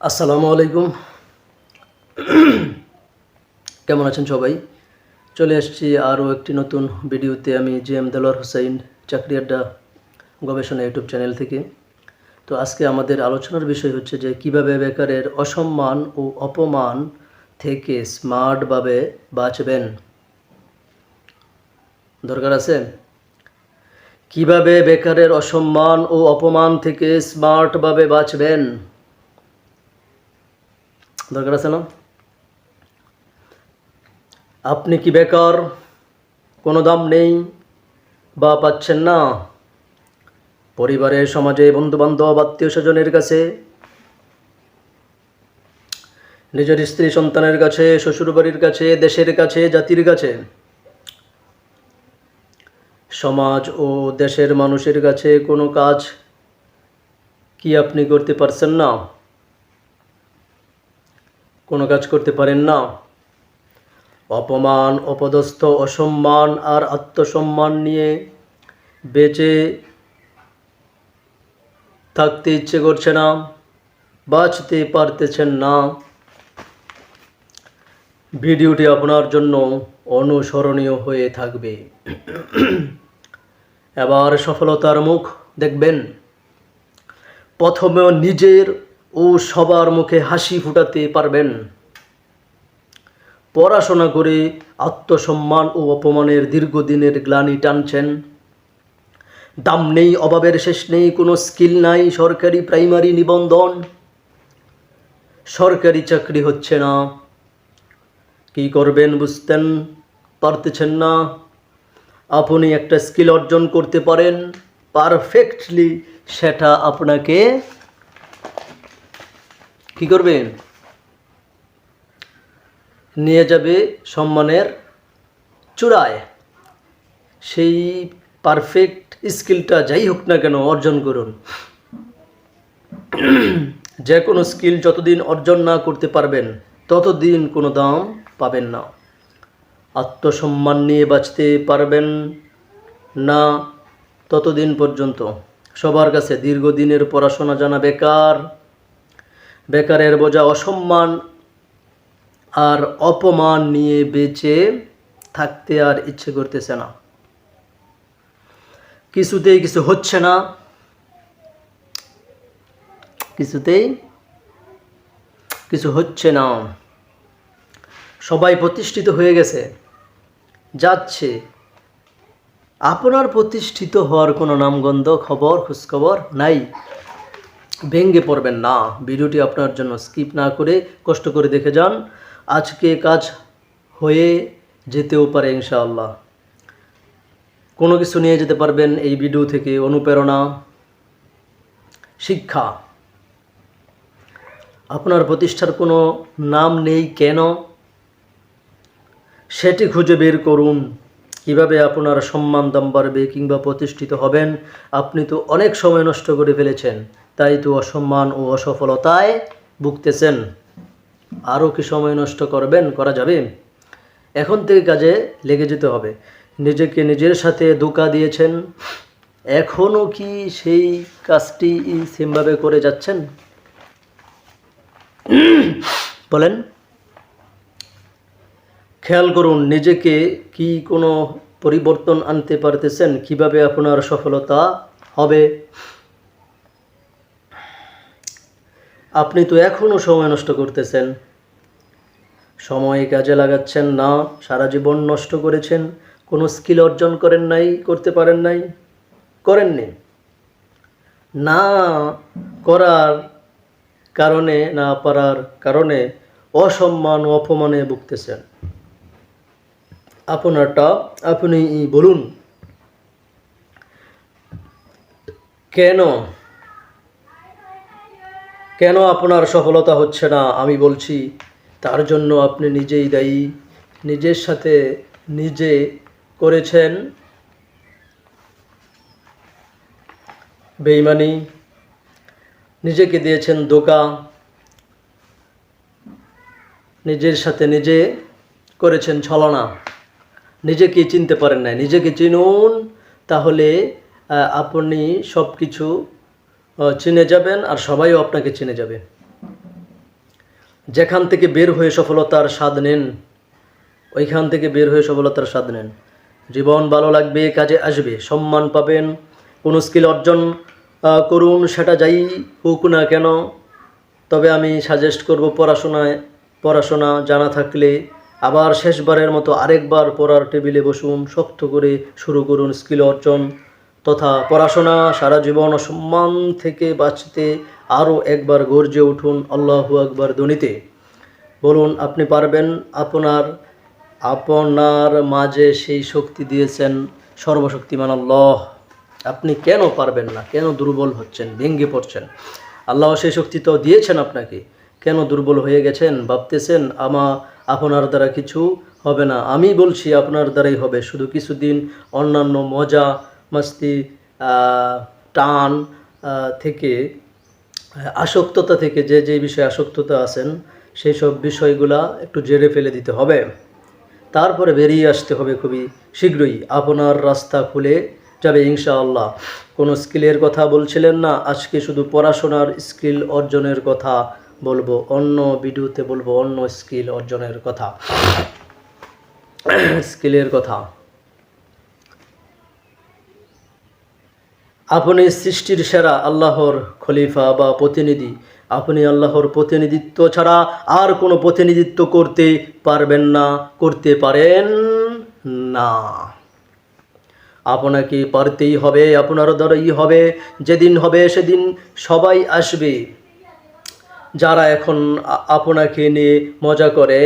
আসসালামু আলাইকুম। কেমন আছেন সবাই? চলে আসছি আরও একটি নতুন ভিডিওতে। আমি জে এম দেলোয়ার হোসাইন, চাকরি আড্ডা গবেষণা ইউটিউব চ্যানেল থেকে। তো আজকে আমাদের আলোচনার বিষয় হচ্ছে যে, কীভাবে বেকারের অসম্মান ও অপমান থেকে স্মার্টভাবে বাঁচবেন? দরকার আছে? কীভাবে বেকারের অসম্মান ও অপমান থেকে স্মার্টভাবে বাঁচবেন? দরকার আছে না? আপনি কি বেকার? কোনো দাম নেই? বা পাচ্ছেন না? পরিবারের সমাজে, বন্ধুবান্ধব আত্মীয় স্বজনের কাছে? নিজের স্ত্রী, সন্তানের কাছে, শ্বশুরবাড়ির কাছে, দেশের কাছে, জাতির কাছে? সমাজ ও দেশের মানুষের কাছে কোনো কাজ কি আপনি করতে পারছেন না? কোনো কাজ করতে পারেন না। অপমান, অপদস্থ, অসম্মান আর আত্মসম্মান নিয়ে বেঁচে থাকতে ইচ্ছে করছে না, বাঁচতে পারতেছেন না। ভিডিওটি আপনার জন্য অনুসরণীয় হয়ে থাকবে। এবার সফলতার মুখ দেখবেন। প্রথমে নিজের ও সবার মুখে হাসি ফুটাতে পারবেন। পড়াশোনা করে আত্মসম্মান ও অপমানের দীর্ঘদিনের গ্লানি টানছেন। দাম নেই, অভাবের শেষ নেই, কোনো স্কিল নাই, সরকারি প্রাইমারি নিবন্ধন। সরকারি চাকরি হচ্ছে না। কি করবেন বুঝতেন? পারতেছেন না। আপনি একটা স্কিল অর্জন করতে পারেন। পারফেক্টলি সেটা আপনাকে কি করবেন নিয়ে যাবে সম্মানের চূড়ায়। সেই পারফেক্ট স্কিলটা যাই হোক না কেন অর্জন করুন। যে কোনো স্কিল যতদিন অর্জন না করতে পারবেন, ততদিন কোনো দাম পাবেন না। আত্মসম্মান নিয়ে বাঁচতে পারবেন না ততদিন পর্যন্ত। সবার কাছে দীর্ঘদিনের পড়াশোনা জানা বেকার। বেকারের বোঝা অসম্মান আর অপমান নিয়ে বেঁচে থাকতে আর ইচ্ছে করতেছে না। কিছুতেই কিছু হচ্ছে না। কিছুতেই কিছু হচ্ছে না। সবাই প্রতিষ্ঠিত হয়ে গেছে। যাচ্ছে। আপনার প্রতিষ্ঠিত হওয়ার কোনো নামগন্ধ, খবর, খোঁজখবর নাই। ভেঙ্গে পড়বেন না। ভিডিওটি আপনার জন্য স্কিপ না করে কষ্ট করে দেখে যান। আজকে কাজ হয়ে যেতেও পারে ইনশাআল্লাহ। কোনো কিছু নিয়ে যেতে পারবেন এই ভিডিও থেকে অনুপ্রেরণা, শিক্ষা। আপনার প্রতিষ্ঠার কোনো নাম নেই কেন? সেটি খুঁজে বের করুন। কীভাবে আপনার সম্মান দাম বাড়বে কিংবা প্রতিষ্ঠিত হবেন? আপনি তো অনেক সময় নষ্ট করে ফেলেছেন। তাই তো অসম্মান ও অসফলতায় ভুগতেছেন। আরও কি সময় নষ্ট করবেন, করা যাবে? এখন থেকে কাজে লেগে যেতে হবে। নিজেকে নিজের সাথে ধোকা দিয়েছেন। এখনও কি সেই কাজটি সেমভাবে করে যাচ্ছেন? বলেন। খেয়াল করুন, নিজেকে কি কোনো পরিবর্তন আনতে পারতেছেন? কীভাবে আপনার সফলতা হবে? আপনি তো এখনও সময় নষ্ট করতেছেন। সময় কাজে লাগাচ্ছেন না, সারা জীবন নষ্ট করেছেন, কোনো স্কিল অর্জন করেন নাই, করতে পারেন নাই, করেননি। না করার কারণে, না পারার কারণে অসম্মান অপমানে ভুগতেছেন। আপনারটা আপনি বলুন। কেন কেন আপনার সফলতা হচ্ছে না? আমি বলছি, তার জন্য আপনি নিজেই দায়ী, নিজের সাথে নিজে করেছেন। বেইমানি, নিজেকে দিয়েছেন দোকা নিজের সাথে নিজে করেছেন ছলনা। নিজেকে চিনতে পারেন না নিজেকে চিনুন, তাহলে আপনি সব কিছু চিনে যাবেন আর সবাইও আপনাকে চিনে যাবে। যেখান থেকে বের হয়ে সফলতার স্বাদ নেন, ওইখান থেকে বের হয়ে সফলতার স্বাদ নেন। জীবন ভালো লাগবে, কাজে আসবে, সম্মান পাবেন, কোনো স্কিল অর্জন করুন, সেটা যাই হোক না কেন। তবে আমি সাজেস্ট করব পড়াশোনায়, পড়াশোনা জানা থাকলে আবার শেষবারের মতো আরেকবার পড়ার টেবিলে বসুন, শক্ত করে শুরু করুন স্কিল অর্জন। তথা পড়াশোনা, সারা জীবন সম্মান থেকে বাঁচতে আরও একবার গর্জে উঠুন আল্লাহু আকবার ধ্বনিতে। বলুন, আপনি পারবেন আপনার আপনার মাঝে সেই শক্তি দিয়েছেন সর্বশক্তিমান আল্লাহ। আপনি কেন পারবেন না? কেন দুর্বল হচ্ছেন? ভেঙ্গে পড়ছেন? আল্লাহ সেই শক্তি তো দিয়েছেন আপনাকে। কেন দুর্বল হয়ে গেছেন? ভাবতেছেন, আমা, আপনার দ্বারা কিছু হবে না। আমি বলছি, আপনার দ্বারাই হবে। শুধু কিছুদিন অন্যান্য মজা টান থেকে, আসক্ততা থেকে যে যে বিষয়ে আসক্ততা আছেন, সেই সব বিষয়গুলা একটু জেরে ফেলে দিতে হবে। তারপরে বেরিয়ে আসতে হবে খুবই শীঘ্রই। আপনার রাস্তা খুলে যাবে ইনশাআল্লাহ। কোনো স্কিলের কথা বলছিলেন না, আজকে শুধু পড়াশোনার স্কিল অর্জনের কথা বলব, অন্য ভিডিওতে বলব, অন্য স্কিল অর্জনের কথা। স্কিলের কথা। আপনি সৃষ্টির সেরা আল্লাহর খলিফা বা প্রতিনিধি, আপনি আল্লাহর প্রতিনিধিত্ব ছাড়া আর কোনো প্রতিনিধিত্ব করতে পারবেন না, করতে পারেন না। আপনাকে পারতেই হবে, আপনার দ্বারাই হবে, যেদিন হবে সেদিন সবাই আসবে। যারা এখন আপনাকে নিয়ে মজা করে,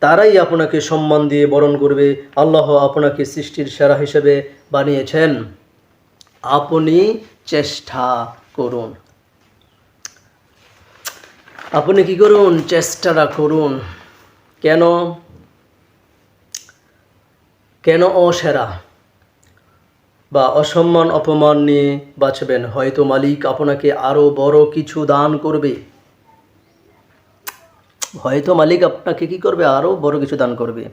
তারাই আপনাকে সম্মান দিয়ে বরণ করবে। আল্লাহ আপনাকে সৃষ্টির সেরা হিসেবে বানিয়েছেন। আপনি চেষ্টা করুন। আপনি কি করুন? চেষ্টাটা করুন। কেন? কেন অসেরা বা অসম্মান, অপমান নিয়ে বাঁচবেন? হয়তো মালিক আপনাকে আরও বড় কিছু দান করবে। হয়তো মালিক আপনাকে কি করবে? আরও বড় কিছু দান করবে।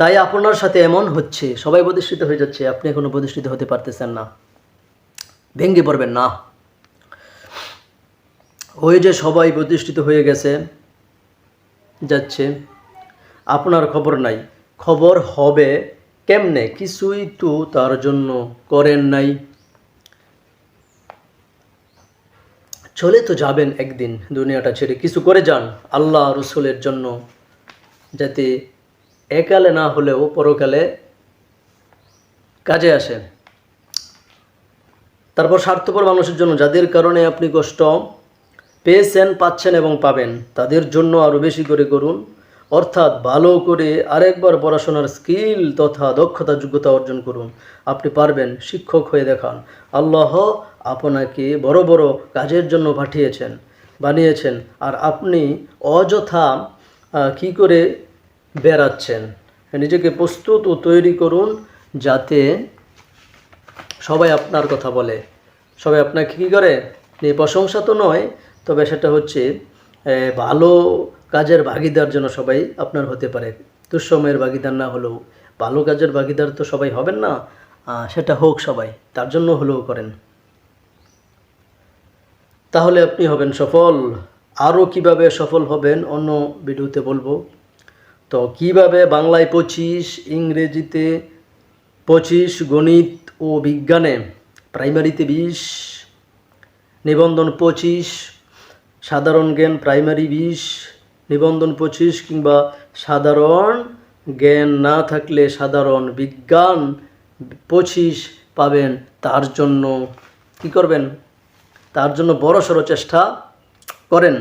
তাই আপনার সাথে এমন হচ্ছে, সবাই প্রতিষ্ঠিত হয়ে যাচ্ছে, আপনি এখনও প্রতিষ্ঠিত হতে পারতেছেন না। ভেঙ্গে পড়বেন না। ওই যে সবাই প্রতিষ্ঠিত হয়ে গেছে, যাচ্ছে, আপনার খবর নাই। খবর হবে কেমনে? কিছুই তো তার জন্য করেন নাই। চলে তো যাবেন একদিন দুনিয়াটা ছেড়ে। কিছু করে যান আল্লাহ রসুলের জন্য, যাতে একালে না হলেও পরকালে কাজে আসে। তারপর স্বার্থপর মানুষের জন্য যাদের কারণে আপনি কষ্ট পেয়েছেন, পাচ্ছেন এবং পাবেন, তাদের জন্য আরও বেশি করে করুন। অর্থাৎ ভালো করে আরেকবার পড়াশোনার স্কিল তথা দক্ষতা, যোগ্যতা অর্জন করুন। আপনি পারবেন, শিক্ষক হয়ে দেখান। আল্লাহ আপনাকে বড় বড় কাজের জন্য পাঠিয়েছেন, বানিয়েছেন। আর আপনি অযথা কি করে বেড়াচ্ছেন। নিজেকে প্রস্তুত ও তৈরি করুন যাতে সবাই আপনার কথা বলে। সবাই আপনাকে কী করে? প্রশংসা তো নয়, তবে সেটা হচ্ছে ভালো কাজের ভাগিদার যেন সবাই আপনার হতে পারে। দুঃসময়ের ভাগিদার না হলেও ভালো কাজের ভাগিদার তো সবাই হবেন না সেটা হোক সবাই, তার জন্য হলেও করেন। তাহলে আপনি হবেন সফল। আরও কীভাবে সফল হবেন অন্য ভিডিওতে বলব। তো কীভাবে বাংলায় পঁচিশ, ইংরেজিতে পঁচিশ গণিত ও বিজ্ঞানে প্রাইমারিতে বিশ, নিবন্ধন পঁচিশ, সাধারণ জ্ঞান প্রাইমারি বিশ, নিবন্ধন পঁচিশ কিংবা সাধারণ জ্ঞান না থাকলে সাধারণ বিজ্ঞান পঁচিশ পাবেন, তার জন্য কি করবেন? তার জন্য বড় সড়ো চেষ্টা করেন।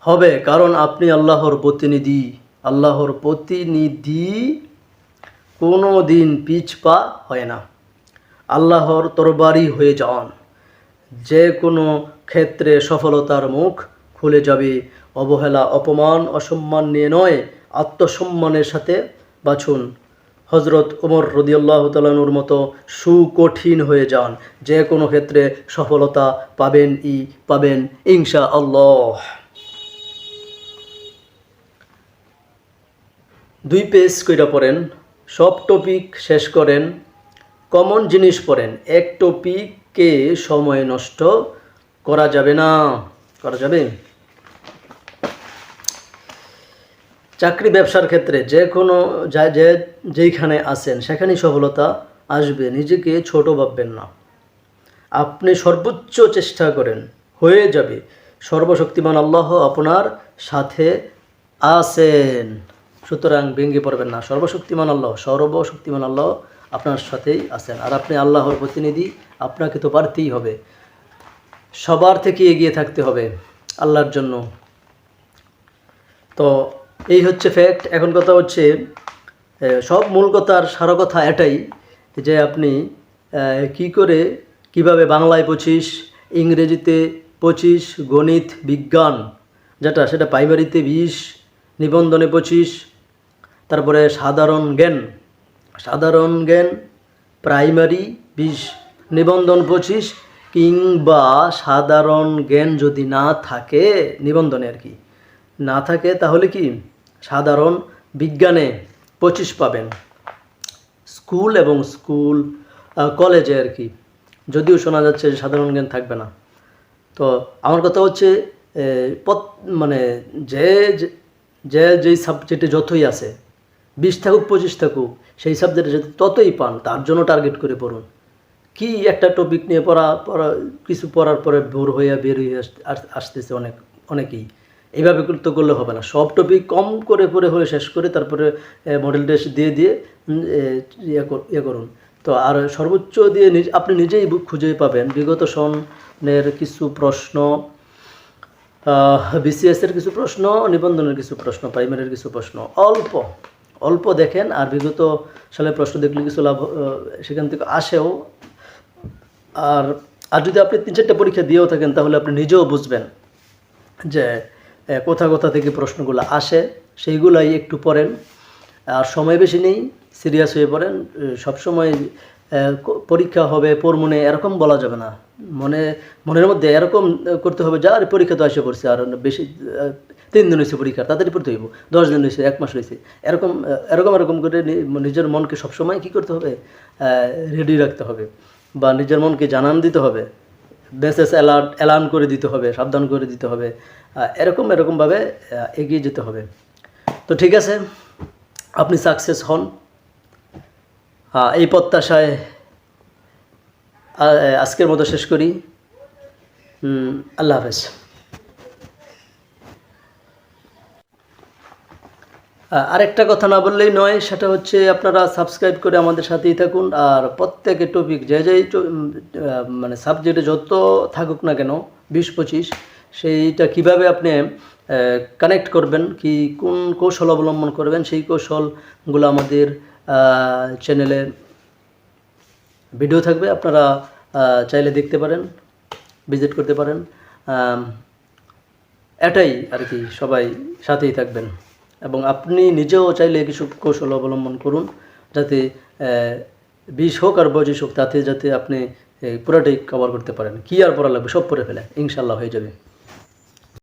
হবে কারণ আপনি আল্লাহর প্রতিনিধি। আল্লাহর প্রতিনিধি কোনো দিন পিছপা হয় না। আল্লাহর তরবারি হয়ে যান। যে কোনো ক্ষেত্রে সফলতার মুখ খুলে যাবে। অবহেলা, অপমান, অসম্মান নিয়ে নয়, আত্মসম্মানের সাথে বাছুন হজরত ওমর রদিয়াল্লাহ তালানুর মতো সুকঠিন হয়ে যান। যে কোনো ক্ষেত্রে সফলতা পাবেন ই পাবেন ইনশা আল্লাহ দুই পেজ কইরা পড়েন, সব টপিক শেষ করেন কমন জিনিস পড়েন, এক টপিককে সময় নষ্ট করা যাবে না। করা যাবে? চাকরি ব্যবসার ক্ষেত্রে যে কোনো যে, যেইখানে আছেন, সেখানেই সফলতা আসবে, নিজেকে ছোট ভাববেন না। আপনি সর্বোচ্চ চেষ্টা করেন, হয়ে যাবে। সর্বশক্তিমান আল্লাহ আপনার সাথে আছেন। সুতরাং ভেঙে পড়বেন না। সর্বশক্তিমান আল্লাহ সর্বশক্তিমান আল্লাহ আপনার সাথেই আছেন। আর আপনি আল্লাহর প্রতিনিধি, আপনাকে তো পারতেই হবে। সবার থেকে এগিয়ে থাকতে হবে আল্লাহর জন্য। তো এই হচ্ছে ফ্যাক্ট এখন কথা হচ্ছে সব মূল কথার সার কথা এটাই যে আপনি কি করে, কীভাবে বাংলায় পঁচিশ, ইংরেজিতে পঁচিশ, গণিত, বিজ্ঞান, যেটা, সেটা প্রাইমারিতে বিশ, নিবন্ধনে পঁচিশ তারপরে সাধারণ জ্ঞান। সাধারণ জ্ঞান, প্রাইমারি বিশ, নিবন্ধন পঁচিশ, কিংবা সাধারণ জ্ঞান যদি না থাকে, নিবন্ধনে আর কি, না থাকে তাহলে কি, সাধারণ বিজ্ঞানে পঁচিশ পাবেন। স্কুল এবং স্কুল কলেজে আর কি, যদিও শোনা যাচ্ছে যে সাধারণ জ্ঞান থাকবে না। তো আমার কথা হচ্ছে মানে যে- যে যেই সাবজেক্টে যতই আছে বিশ থাকুক, পঁচিশ থাকুক, সেই সাবজেক্টে যদি ততই পান, তার জন্য টার্গেট করে পড়ুন। কি একটা টপিক নিয়ে পড়া পড়া, কিছু পড়ার পরে ভোর হয়ে, বের হয়ে আস- আস- আসতেছে অনেক, অনেকেই। এইভাবে তো করলে হবে না। সব টপিক কম করে পড়ে হয়ে শেষ করে তারপরে মডেল টেস্ট দিয়ে দিয়ে ইয়ে ইয়ে করুন। তো আর সর্বোচ্চ দিয়ে আপনি নিজেই খুঁজে পাবেন। বিগত সনের কিছু প্রশ্ন বিসিএস এর কিছু প্রশ্ন, নিবন্ধনের কিছু প্রশ্ন প্রাইমারির কিছু প্রশ্ন, অল্প। অল্প দেখেন আর বিগত সালের প্রশ্ন দেখলে কিছু লাভ সেখান থেকে আসেও। আর আর যদি আপনি তিন চারটা পরীক্ষা দিয়েও থাকেন, তাহলে আপনি নিজেও বুঝবেন যে কোথা কোথা থেকে প্রশ্নগুলো আসে, সেইগুলাই একটু পড়েন। আর সময় বেশি নেই, সিরিয়াস হয়ে পড়েন সবসময় পরীক্ষা হবে পরমনে এরকম বলা যাবে না। মনে, মনের মধ্যে এরকম করতে হবে যা আর পরীক্ষা তো আসে পড়ছে আর বেশি তিন দিন হয়েছে পরীক্ষা তাড়াতাড়ি পড়তে হইব। দশ দিন হয়েছে এক মাস হয়েছে এরকম এরকম এরকম করে নিজের মনকে সবসময় কী করতে হবে? রেডি রাখতে হবে বা নিজের মনকে জানান দিতে হবে। মেসেজ অ্যালার্ট অ্যালার্ম করে দিতে হবে, সাবধান করে দিতে হবে। এরকম এরকমভাবে এগিয়ে যেতে হবে। তো ঠিক আছে, আপনি সাকসেস হন। এই প্রত্যাশায় আজকের মতো শেষ করি। আল্লাহ হাফেজ। আরেকটা কথা না বললেই নয়, সেটা হচ্ছে আপনারা সাবস্ক্রাইব করে আমাদের সাথেই থাকুন। আর প্রত্যেকে টপিক যে যেই মানে সাবজেক্টে যত থাকুক না কেন, বিশ পঁচিশ, সেইটা কীভাবে আপনি কানেক্ট করবেন, কি কোন কৌশল অবলম্বন করবেন, সেই কৌশলগুলো আমাদের চ্যানেলে ভিডিও থাকবে। আপনারা চাইলে দেখতে পারেন ভিজিট করতে পারেন। এটাই আর কি সবাই সাথেই থাকবেন। এবং আপনি নিজেও চাইলে কিছু কৌশল অবলম্বন করুন যাতে বিষ হোক আর বয়স হোক তাতে যাতে আপনি পুরাটাই কভার করতে পারেন। কি আর পড়া লাগবে? সব পরে ফেলে ইনশাল্লাহ হয়ে যাবে।